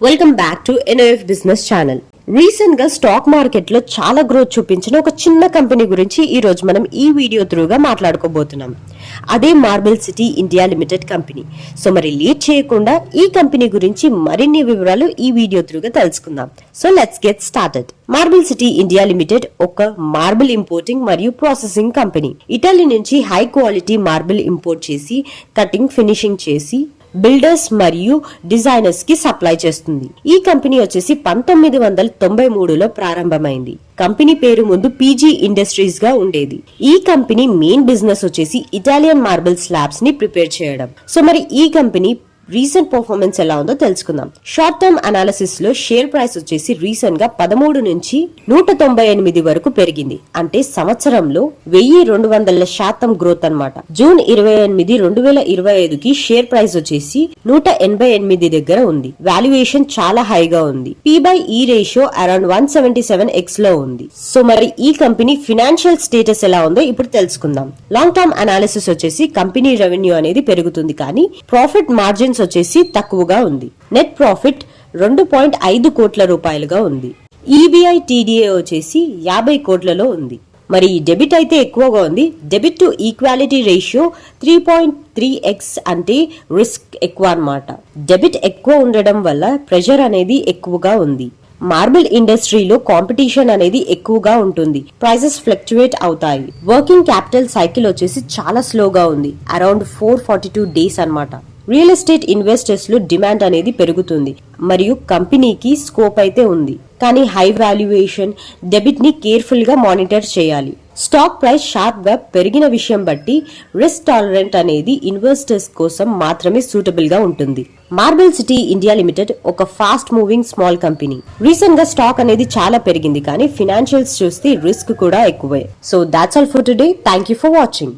Welcome back to NOF business channel రీసెంట్గా stock మార్కెట్లో చాలా గ్రోత్ చూపించిన ఒక చిన్న కంపెనీ గురించి ఈ రోజు మనం ఈ వీడియో త్రూగా మాట్లాడుకోబోతున్నాం. అదే marble city India limited company so మరి లేట్ చేయకుండా ఈ కంపెనీ గురించి మరిన్ని వివరాలు ఈ వీడియో త్రూగా తెలుసుకుందాం. So let's get started marble city India limited ఒక మార్బుల్ ఇంపోర్టింగ్ మరియు ప్రాసెసింగ్ కంపెనీ ఇటలీ నుంచి హై క్వాలిటీ మార్బుల్ ఇంపోర్ట్ చేసి కటింగ్ ఫినిషింగ్ చేసి బిల్డర్స్ మరియు డిజైనర్స్కి సప్లై చేస్తుంది. ఈ కంపెనీ వచ్చేసి పంతొమ్మిది వందల తొంభై మూడులో ప్రారంభమైంది. కంపెనీ పేరు ముందు పీజీ ఇండస్ట్రీస్గా ఉండేది. ఈ కంపెనీ మెయిన్ బిజినెస్ వచ్చేసి ఇటాలియన్ మార్బుల్ స్లాబ్స్ని ప్రిపేర్ చేయడం. సో మరి ఈ కంపెనీ రీసెంట్ పర్ఫార్మెన్స్ ఎలా ఉందో తెలుసుకుందాం. షార్ట్ టర్మ్ అనాలిసిస్లో షేర్ ప్రైస్ వచ్చేసి రీసెంట్గా పదమూడు నుంచి నూట తొంభై ఎనిమిది వరకు పెరిగింది. అంటే సంవత్సరంలో వెయ్యి రెండు వందల శాతం గ్రోత్ అన్నమాట. జూన్ ఇరవై ఎనిమిది రెండు వేల ఇరవై ఐదుకి షేర్ ప్రైస్ వచ్చేసి నూట ఎనభై ఎనిమిది దగ్గర ఉంది. వాల్యుయేషన్ చాలా హైగా ఉంది. P by E ratio around one seventy seven ఎక్స్లో ఉంది. సో మరి ఈ కంపెనీ ఫినాన్షియల్ స్టేటస్ ఎలా ఉందో ఇప్పుడు తెలుసుకుందాం. లాంగ్ టర్మ్ అనాలిసిస్ వచ్చేసి కంపెనీ రెవెన్యూ అనేది పెరుగుతుంది కానీ ప్రాఫిట్ మార్జిన్స్ వచ్చేసి తక్కువగా ఉంది. నెట్ ప్రాఫిట్ రెండు పాయింట్ ఐదు కోట్ల రూపాయలుగా ఉంది. ఈబీఐ టీడీఏ వచ్చేసి యాభై కోట్లలో ఉంది. మరి డెబిట్ అయితే ఎక్కువగా ఉంది. Debit to equality ratio three point three X అంటే రిస్క్ ఎక్కువ అనమాట డెబిట్ ఎక్కువ ఉండడం వల్ల ప్రెషర్ అనేది ఎక్కువగా ఉంది. మార్బుల్ ఇండస్ట్రీలో కాంపిటీషన్ అనేది ఎక్కువగా ఉంటుంది. ప్రైసెస్ ఫ్లక్చువేట్ అవుతాయి. వర్కింగ్ క్యాపిటల్ సైకిల్ వచ్చేసి చాలా స్లోగా ఉంది. Around four forty two days అన్నమాట. రియల్ ఎస్టేట్ ఇన్వెస్టర్స్లో డిమాండ్ అనేది పెరుగుతుంది మరియు కంపెనీకి స్కోప్ అయితే ఉంది. కానీ హై వాల్యుయేషన్ డెబిట్ని కేర్ఫుల్గా మానిటర్ చేయాలి. స్టాక్ ప్రైస్ షార్ప్గా పెరిగిన విషయం బట్టి రిస్క్ టాలరెంట్ అనేది ఇన్వెస్టర్స్ కోసం మాత్రమే సూటబుల్గా ఉంటుంది. మార్బల్ సిటీ ఇండియా లిమిటెడ్ ఒక ఫాస్ట్ మూవింగ్ స్మాల్ కంపెనీ. రీసెంట్గా స్టాక్ అనేది చాలా పెరిగింది కానీ ఫినాన్షియల్స్ చూస్తే రిస్క్ కూడా ఎక్కువే. So that's all for today thank you for watching